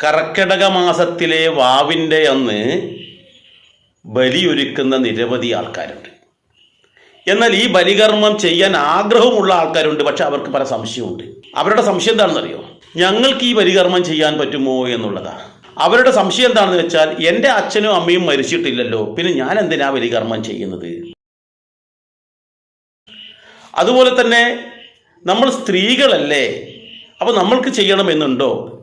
കർക്കിടക മാസത്തിലെ വാവിന്റെ അന്ന് ബലിയൊരുക്കുന്ന നിരവധി ആൾക്കാരുണ്ട്. എന്നാൽ ഈ ബലികർമ്മം ചെയ്യാൻ ആഗ്രഹമുള്ള ആൾക്കാരുണ്ട് പക്ഷെ അവർക്ക് പല സംശയമുണ്ട് അവരുടെ സംശയം എന്താണെന്നറിയോ? ഞങ്ങൾക്ക് ഈ ബലികർമ്മം ചെയ്യാൻ പറ്റുമോ എന്നുള്ളതാണ് അവരുടെ സംശയം എന്താണെന്ന് വെച്ചാൽ എന്റെ അച്ഛനും അമ്മയും മരിച്ചിട്ടില്ലല്ലോ പിന്നെ ഞാൻ എന്തിനാ ബലികർമ്മം ചെയ്യുന്നത്? അതുപോലെ തന്നെ നമ്മൾ സ്ത്രീകളല്ലേ? അപ്പോൾ നമ്മൾക്ക് ചെയ്യണമെന്നുണ്ടോ?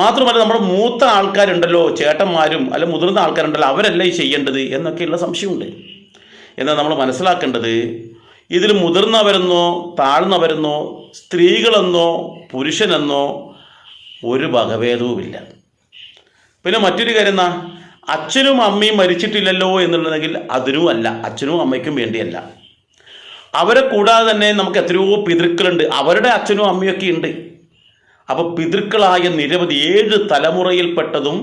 മാത്രമല്ല നമ്മുടെ മൂത്ത ആൾക്കാരുണ്ടല്ലോ ചേട്ടന്മാരും അല്ല മുതിർന്ന ആൾക്കാരുണ്ടല്ലോ അവരല്ലേ ഈ ചെയ്യേണ്ടത് എന്നൊക്കെയുള്ള സംശയമുണ്ട്. എന്നാൽ നമ്മൾ മനസ്സിലാക്കേണ്ടത് ഇതിൽ മുതിർന്നവരെന്നോ താഴ്ന്നവരെന്നോ സ്ത്രീകളെന്നോ പുരുഷനെന്നോ ഒരു വകഭേദവുമില്ല. പിന്നെ മറ്റൊരു കാര്യം എന്നാ അച്ഛനും അമ്മയും മരിച്ചിട്ടില്ലല്ലോ എന്നുള്ളതെങ്കിൽ അതിനും അല്ല അച്ഛനും അമ്മയ്ക്കും വേണ്ടിയല്ല. അവരെ കൂടാതെ തന്നെ നമുക്ക് എത്രയോ പിതൃക്കളുണ്ട് അവരുടെ അച്ഛനും അമ്മയൊക്കെ ഉണ്ട്. അപ്പോൾ പിതൃക്കളായ നിരവധി ഏഴ് തലമുറയിൽപ്പെട്ടതും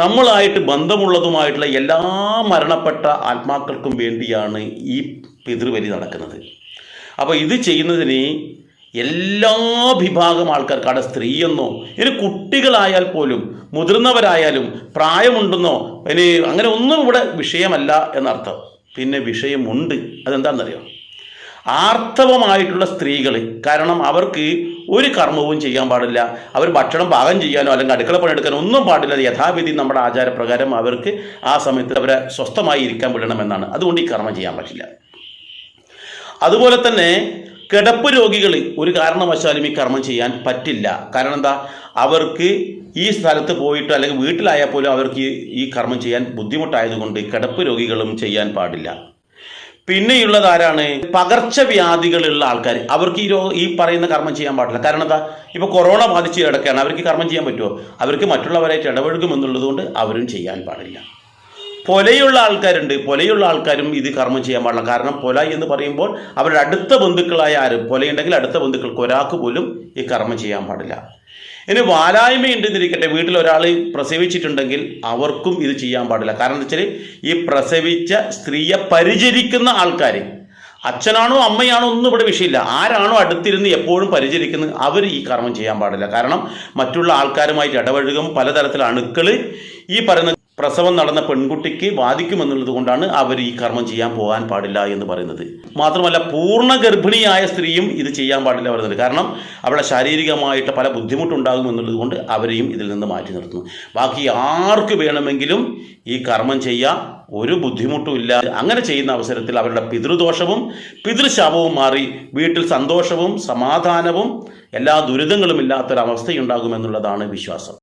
നമ്മളായിട്ട് ബന്ധമുള്ളതുമായിട്ടുള്ള എല്ലാ മരണപ്പെട്ട ആത്മാക്കൾക്കും വേണ്ടിയാണ് ഈ പിതൃബലി നടക്കുന്നത്. അപ്പോൾ ഇത് ചെയ്യുന്നതിന് എല്ലാ വിഭാഗം ആൾക്കാർക്കാണ് സ്ത്രീയെന്നോ ഇനി കുട്ടികളായാൽ പോലും മുതിർന്നവരായാലും പ്രായമുണ്ടെന്നോ ഇനി അങ്ങനെ ഒന്നും ഇവിടെ വിഷയമല്ല എന്നർത്ഥം. പിന്നെ വിഷയമുണ്ട്. അതെന്താണെന്നറിയോ? ആർത്തവമായിട്ടുള്ള സ്ത്രീകൾ. കാരണം അവർക്ക് ഒരു കർമ്മവും ചെയ്യാൻ പാടില്ല. അവർ ഭക്ഷണം പാകം ചെയ്യാനോ അല്ലെങ്കിൽ അടുക്കള പണിയെടുക്കാനോ ഒന്നും പാടില്ല യഥാവിധി നമ്മുടെ ആചാരപ്രകാരം അവർക്ക് ആ സമയത്ത് അവരെ സ്വസ്ഥമായി ഇരിക്കാൻ വിടണമെന്നാണ്. അതുകൊണ്ട് ഈ കർമ്മം ചെയ്യാൻ പറ്റില്ല. അതുപോലെ തന്നെ കിടപ്പ് രോഗികൾ ഒരു കാരണവശാലും ഈ കർമ്മം ചെയ്യാൻ പറ്റില്ല. കാരണം എന്താ? അവർക്ക് ഈ സ്ഥലത്ത് പോയിട്ട് അല്ലെങ്കിൽ വീട്ടിലായാൽ പോലും അവർക്ക് ഈ- കർമ്മം ചെയ്യാൻ ബുദ്ധിമുട്ടായതുകൊണ്ട് കിടപ്പ് രോഗികളും ചെയ്യാൻ പാടില്ല. പിന്നെയുള്ളത് ആരാണ്? പകർച്ചവ്യാധികളുള്ള ആൾക്കാർ അവർക്ക് ഈ രോഗം ഈ പറയുന്ന കർമ്മം ചെയ്യാൻ പാടില്ല. കാരണം എന്താ? ഇപ്പോൾ കൊറോണ ബാധിച്ച് കിടക്കുകയാണ്. അവർക്ക് കർമ്മം ചെയ്യാൻ പറ്റുമോ? അവർക്ക് മറ്റുള്ളവരായിട്ട് ഇടപഴകുമെന്നുള്ളത് കൊണ്ട് അവരും ചെയ്യാൻ പാടില്ല. പൊലയുള്ള ആൾക്കാരുണ്ട്. പൊലയുള്ള ആൾക്കാരും ഇത് കർമ്മം ചെയ്യാൻ പാടില്ല. കാരണം പൊല എന്ന് പറയുമ്പോൾ അവരുടെ അടുത്ത ബന്ധുക്കളായ ആരും പൊലയുണ്ടെങ്കിൽ അടുത്ത ബന്ധുക്കൾക്ക് ഒരാൾക്ക് പോലും ഈ കർമ്മം ചെയ്യാൻ പാടില്ല. ഇനി വാലായ്മയുണ്ടെന്നിരിക്കട്ടെ വീട്ടിൽ ഒരാൾ പ്രസവിച്ചിട്ടുണ്ടെങ്കിൽ അവർക്കും ഇത് ചെയ്യാൻ പാടില്ല. കാരണം വെച്ചാൽ ഈ പ്രസവിച്ച സ്ത്രീയെ പരിചരിക്കുന്ന ആൾക്കാർ അച്ഛനാണോ അമ്മയാണോ ഒന്നും ഇവിടെ വിഷയമില്ല. ആരാണോ അടുത്തിരുന്ന് എപ്പോഴും പരിചരിക്കുന്നത് അവർ ഈ കർമ്മം ചെയ്യാൻ പാടില്ല. കാരണം മറ്റുള്ള ആൾക്കാരുമായിട്ട് ഇടപഴകും പലതരത്തിലുള്ള അണുക്കൾ ഈ പറയുന്ന പ്രസവം നടന്ന പെൺകുട്ടിക്ക് ബാധിക്കുമെന്നുള്ളത് കൊണ്ടാണ് അവർ ഈ കർമ്മം ചെയ്യാൻ പോകാൻ പാടില്ല എന്ന് പറയുന്നത്. മാത്രമല്ല പൂർണ ഗർഭിണിയായ സ്ത്രീയും ഇത് ചെയ്യാൻ പാടില്ല പറയുന്നത് കാരണം അവളെ ശാരീരികമായിട്ട് പല ബുദ്ധിമുട്ടുണ്ടാകും എന്നുള്ളത് കൊണ്ട് അവരെയും ഇതിൽ നിന്ന് മാറ്റി നിർത്തുന്നു. ബാക്കി ആർക്ക് വേണമെങ്കിലും ഈ കർമ്മം ചെയ്യാം. ഒരു ബുദ്ധിമുട്ടുമില്ല അങ്ങനെ ചെയ്യുന്ന അവസരത്തിൽ അവരുടെ പിതൃദോഷവും പിതൃശാപവും മാറി വീട്ടിൽ സന്തോഷവും സമാധാനവും എല്ലാ ദുരിതങ്ങളും ഇല്ലാത്തൊരവസ്ഥയുണ്ടാകുമെന്നുള്ളതാണ് വിശ്വാസം.